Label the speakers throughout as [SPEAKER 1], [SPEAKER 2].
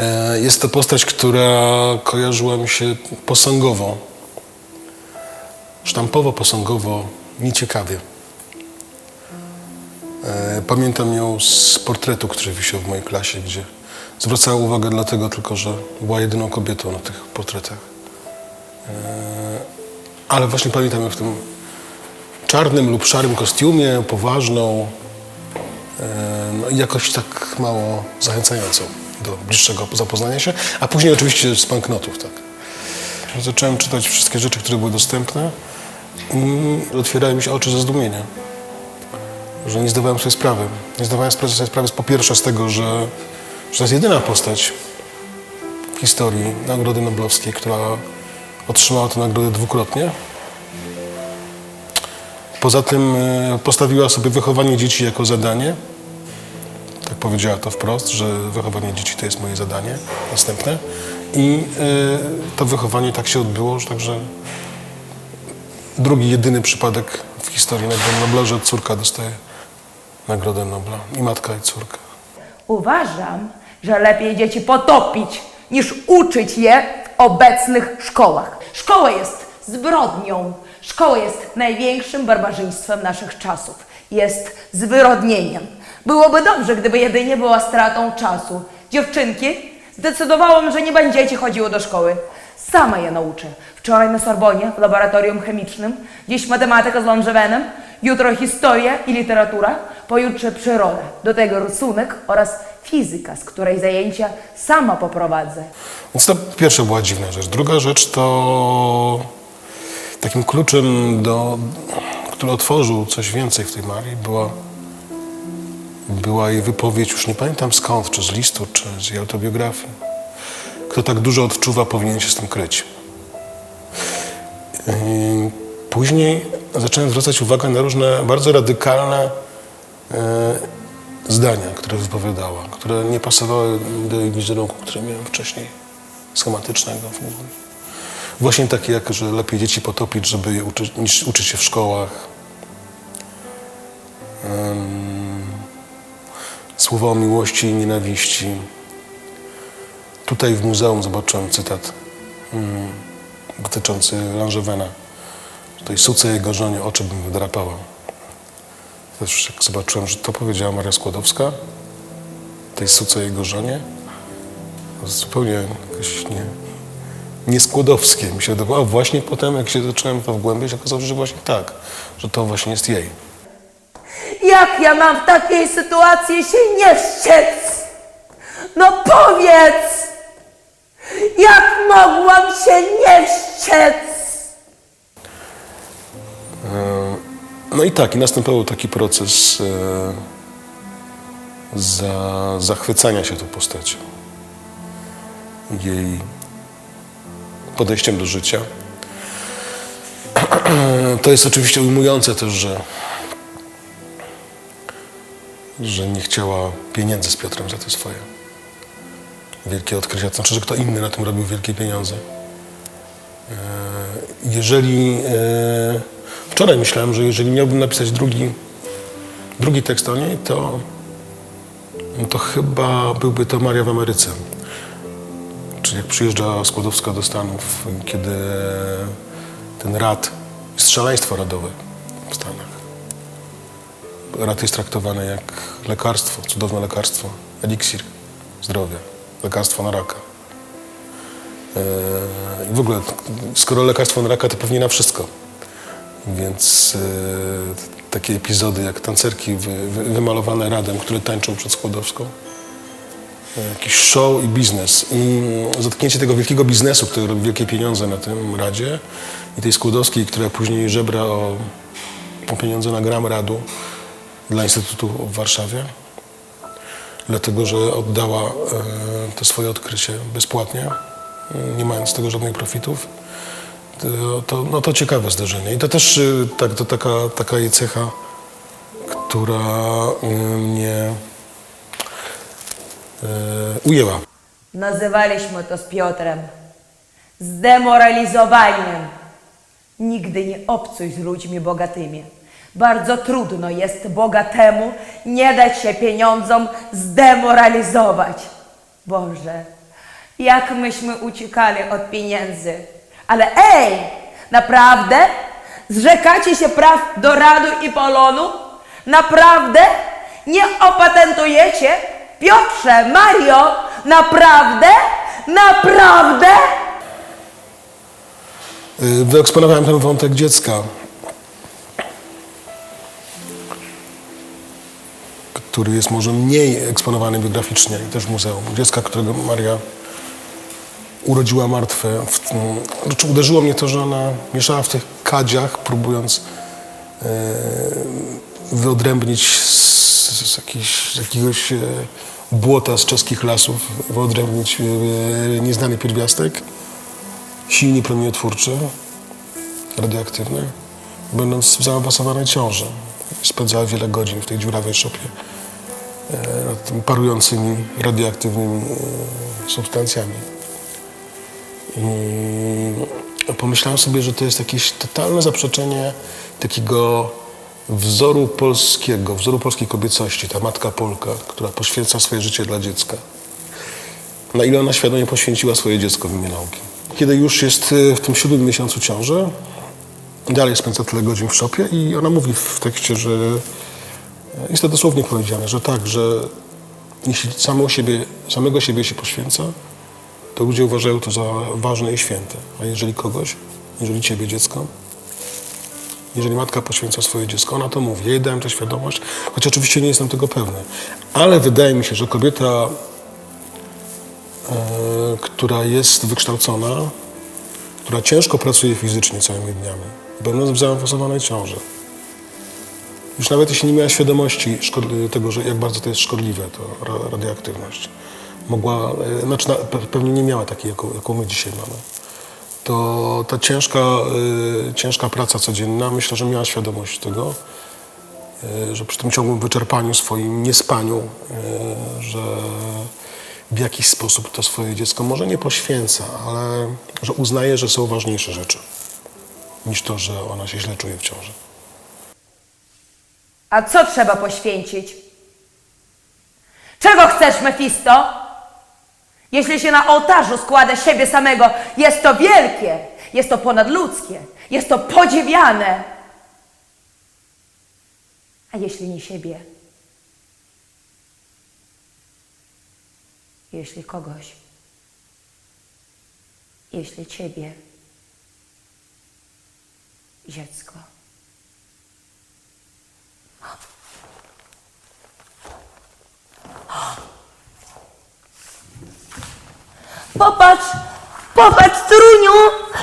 [SPEAKER 1] E, Jest to postać, która kojarzyła mi się posągowo, sztampowo, posągowo, nieciekawie. E, Pamiętam ją z portretu, który wisiał w mojej klasie, gdzie zwracała uwagę dlatego tylko, że była jedyną kobietą na tych portretach. E, Ale właśnie pamiętam ją w tym czarnym lub szarym kostiumie, poważną no jakoś tak mało zachęcającą do bliższego zapoznania się, a później oczywiście z banknotów, tak. Zacząłem czytać wszystkie rzeczy, które były dostępne i otwierały mi się oczy ze zdumienia że nie zdawałem sobie sprawy. Nie zdawałem sobie sprawy po pierwsze z tego, że, że to jest jedyna postać w historii Nagrody Noblowskiej, która otrzymała tę nagrodę dwukrotnie. Poza tym e, postawiła sobie wychowanie dzieci jako zadanie. Powiedziała to wprost, że wychowanie dzieci to jest moje zadanie następne. I e, to wychowanie tak się odbyło, że także drugi, jedyny przypadek w historii Nagrody Nobla, że córka dostaje Nagrodę Nobla. I matka, i córka.
[SPEAKER 2] Uważam, że lepiej dzieci potopić, niż uczyć je w obecnych szkołach. Szkoła jest zbrodnią. Szkoła jest największym barbarzyństwem naszych czasów. Jest zwyrodnieniem. Byłoby dobrze, gdyby jedynie była stratą czasu. Dziewczynki, zdecydowałam, że nie będziecie chodziły do szkoły. Sama je nauczę. Wczoraj na Sorbonie, w laboratorium chemicznym, dziś matematyka z Longevenem, jutro historia i literatura, pojutrze przyroda, do tego rysunek oraz fizyka, z której zajęcia sama poprowadzę.
[SPEAKER 1] Więc to pierwsza była dziwna rzecz. Druga rzecz to takim kluczem, do, który otworzył coś więcej w tej Marii, była, była jej wypowiedź, już nie pamiętam skąd, czy z listu, czy z jej autobiografii. Kto tak dużo odczuwa, powinien się z tym kryć. Yy, Później zacząłem zwracać uwagę na różne bardzo radykalne e, zdania, które wypowiadała, które nie pasowały do jej wizerunku, który miałem wcześniej, schematycznego. Właśnie takie jak, że lepiej dzieci potopić, żeby je uczyć, niż uczyć się w szkołach. Em, słowa o miłości i nienawiści. Tutaj w muzeum zobaczyłem cytat mm, dotyczący Langevena. Tej suce jego żonie oczy bym wydrapała. Też jak zobaczyłem, że to powiedziała Maria Skłodowska, tej suce jego żonie, to zupełnie jakoś nie, nie skłodowskie mi się wydawało. A właśnie potem, jak się zacząłem to wgłębiać, okazało się, że właśnie tak, że to właśnie jest jej.
[SPEAKER 2] Jak ja mam w takiej sytuacji się nie wściec? No powiedz! Jak mogłam się nie wściec?
[SPEAKER 1] No i tak, i następował taki proces e, za, zachwycania się tą postacią. Jej podejściem do życia. To jest oczywiście ujmujące też, że, że nie chciała pieniędzy z Piotrem za te swoje wielkie odkrycia. To znaczy, że kto inny na tym robił wielkie pieniądze. E, Jeżeli e, wczoraj myślałem, że jeżeli miałbym napisać drugi, drugi tekst o niej, to, to chyba byłby to Maria w Ameryce. Czyli jak przyjeżdża Skłodowska do Stanów, kiedy ten rad, jest radowe w Stanach. Rad jest traktowany jak lekarstwo, cudowne lekarstwo, eliksir zdrowia, lekarstwo na raka. Eee, I w ogóle, skoro lekarstwo na raka, to pewnie na wszystko. Więc e, takie epizody jak tancerki wy, wy, wymalowane radem, które tańczą przed Skłodowską. E, Jakiś show i biznes. I zatknięcie tego wielkiego biznesu, który robi wielkie pieniądze na tym radzie i tej Skłodowskiej, która później żebra o, o pieniądze na gram radu dla Instytutu w Warszawie. Dlatego, że oddała e, to swoje odkrycie bezpłatnie, e, nie mając z tego żadnych profitów to, no to ciekawe zdarzenie. I to też y, tak, to taka, taka jej cecha, która mnie ujęła.
[SPEAKER 2] Nazywaliśmy to z Piotrem zdemoralizowaniem. Nigdy nie obcuj z ludźmi bogatymi. Bardzo trudno jest bogatemu nie dać się pieniądzom zdemoralizować. Boże, jak myśmy uciekali od pieniędzy. Ale ej, naprawdę? Zrzekacie się praw do radu i polonu? Naprawdę? Nie opatentujecie? Piotrze, Mario, naprawdę? Naprawdę?
[SPEAKER 1] Y, Wyeksponowałem ten wątek dziecka, który jest może mniej eksponowany biograficznie i też w muzeum. Dziecka, którego Maria urodziła martwe. W- m, Znaczy uderzyło mnie to, że ona mieszała w tych kadziach, próbując e, wyodrębnić z, z, z jakiegoś e, błota z czeskich lasów, wyodrębnić e, nieznany pierwiastek, silnie promieniotwórczy, radioaktywny, będąc w zaawansowanej ciąży. Spędzała wiele godzin w tej dziurawej szopie e, parującymi radioaktywnymi e, substancjami. I pomyślałem sobie, że to jest jakieś totalne zaprzeczenie takiego wzoru polskiego, wzoru polskiej kobiecości, ta matka Polka, która poświęca swoje życie dla dziecka. Na ile ona świadomie poświęciła swoje dziecko w imię nauki. Kiedy już jest y, w tym siódmym miesiącu ciąży, dalej spędza tyle godzin w szopie i ona mówi w tekście, że jest to dosłownie powiedziane, że tak, że jeśli siebie, samego siebie się poświęca, to ludzie uważają to za ważne i święte. A jeżeli kogoś, jeżeli ciebie dziecko, jeżeli matka poświęca swoje dziecko, ona to mówi. Ja jej dałem tę świadomość, choć oczywiście nie jestem tego pewny. Ale wydaje mi się, że kobieta, e, która jest wykształcona, która ciężko pracuje fizycznie całymi dniami, będąc w zaawansowanej ciąży, już nawet jeśli nie miała świadomości tego, że jak bardzo to jest szkodliwe, to ra- radioaktywność, mogła, e, znaczy na, pe- pewnie nie miała takiej, jaką, jaką my dzisiaj mamy, to ta ciężka, e, ciężka praca codzienna, myślę, że miała świadomość tego, e, że przy tym ciągłym wyczerpaniu swoim, niespaniu, że w jakiś sposób to swoje dziecko może nie poświęca, ale że uznaje, że są ważniejsze rzeczy niż to, że ona się źle czuje w ciąży.
[SPEAKER 2] A co trzeba poświęcić? Czego chcesz, Mefisto? Jeśli się na ołtarzu składa siebie samego, jest to wielkie, jest to ponadludzkie, jest to podziwiane. A jeśli nie siebie? Jeśli kogoś? Jeśli ciebie? Dziecko. Popatrz, popatrz, Truniu,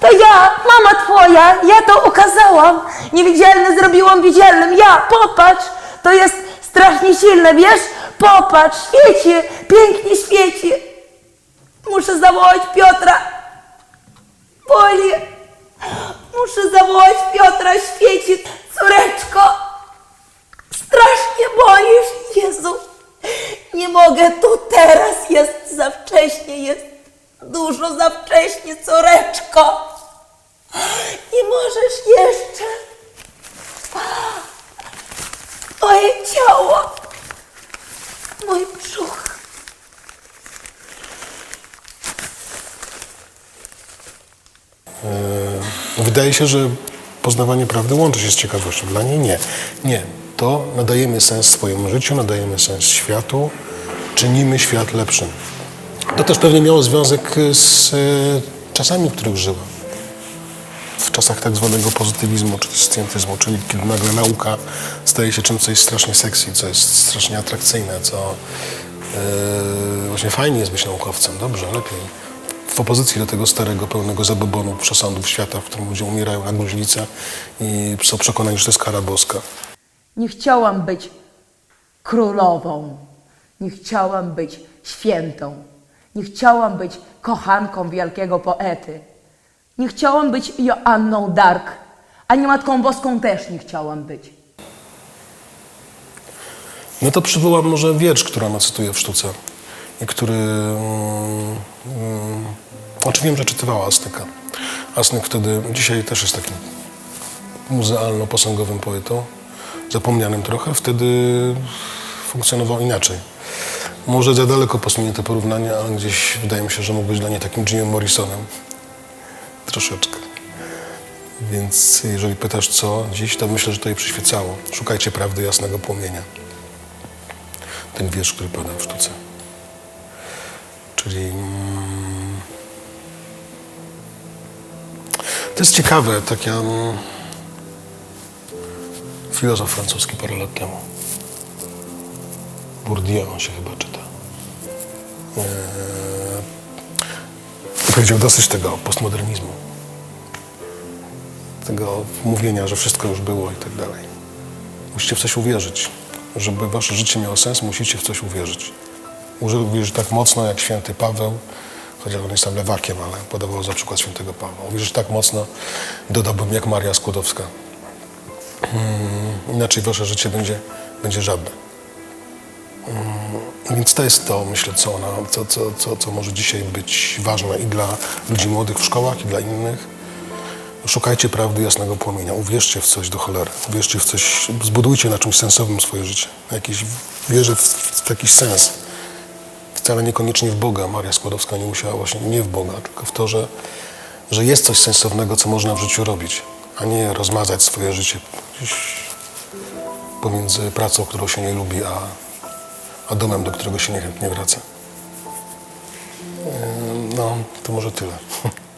[SPEAKER 2] to ja, mama twoja, ja to ukazałam. Niewidzialne zrobiłam widzialnym, ja, popatrz, to jest strasznie silne, wiesz? Popatrz, świeci, pięknie świeci. Muszę zawołać Piotra. Boli. Muszę zawołać Piotra, świeci, córeczko. Strasznie boisz, Jezu. Nie mogę tu teraz, jest za wcześnie, jest dużo za wcześnie, córeczko. Nie możesz jeszcze. Moje ciało, mój brzuch.
[SPEAKER 1] Wydaje się, że poznawanie prawdy łączy się z ciekawością. Dla niej nie. Nie. To nadajemy sens swojemu życiu, nadajemy sens światu, czynimy świat lepszym. To też pewnie miało związek z e, czasami, w których żyła. W czasach tak zwanego pozytywizmu, czy scjentyzmu, czyli kiedy nagle nauka staje się czymś, co jest strasznie sexy, co jest strasznie atrakcyjne, co e, właśnie fajnie jest być naukowcem, dobrze, lepiej w opozycji do tego starego, pełnego zabobonu przesądów świata, w którym ludzie umierają na gruźlicę i są przekonani, że to jest kara boska.
[SPEAKER 2] Nie chciałam być królową. Nie chciałam być świętą. Nie chciałam być kochanką wielkiego poety. Nie chciałam być Joanną Dark. Ani Matką Boską też nie chciałam być.
[SPEAKER 1] No to przywołam może wiersz, który ona cytuje w sztuce i który... Mm, mm, znaczy wiem, że czytywała Astyka. Astyk wtedy, dzisiaj też jest takim muzealno-posągowym poetą, zapomnianym trochę, wtedy funkcjonował inaczej. Może za daleko posunięte porównanie, ale gdzieś wydaje mi się, że mógł być dla niej takim Jimem Morrisonem. Troszeczkę. Więc jeżeli pytasz co dziś, to myślę, że to jej przyświecało. Szukajcie prawdy jasnego płomienia. Ten wiersz, który podam w sztuce. Czyli... Mm, to jest ciekawe, taka... Mm, filozof francuski parę lat temu. Bourdieu on się chyba czyta. Eee, powiedział dosyć tego postmodernizmu. Tego mówienia, że wszystko już było i tak dalej. Musicie w coś uwierzyć. Żeby wasze życie miało sens, musicie w coś uwierzyć. Może uwierzyć tak mocno jak święty Paweł, chociaż on jest tam lewakiem, ale podawał za przykład świętego Pawła. Uwierzyć tak mocno, dodałbym jak Maria Skłodowska. Hmm, inaczej wasze życie będzie, będzie żadne. Więc to jest to, myślę, co, ona, co, co, co, co może dzisiaj być ważne i dla ludzi młodych w szkołach, i dla innych. Szukajcie prawdy jasnego płomienia. Uwierzcie w coś do cholery. Uwierzcie w coś, zbudujcie na czymś sensownym swoje życie. Jakiś, wierzę w, w jakiś sens. Wcale niekoniecznie w Boga. Maria Skłodowska nie musiała właśnie nie w Boga, tylko w to, że, że jest coś sensownego, co można w życiu robić, a nie rozmazać swoje życie pomiędzy pracą, którą się nie lubi, a, a domem, do którego się niechętnie wraca. Ym, No, to może tyle.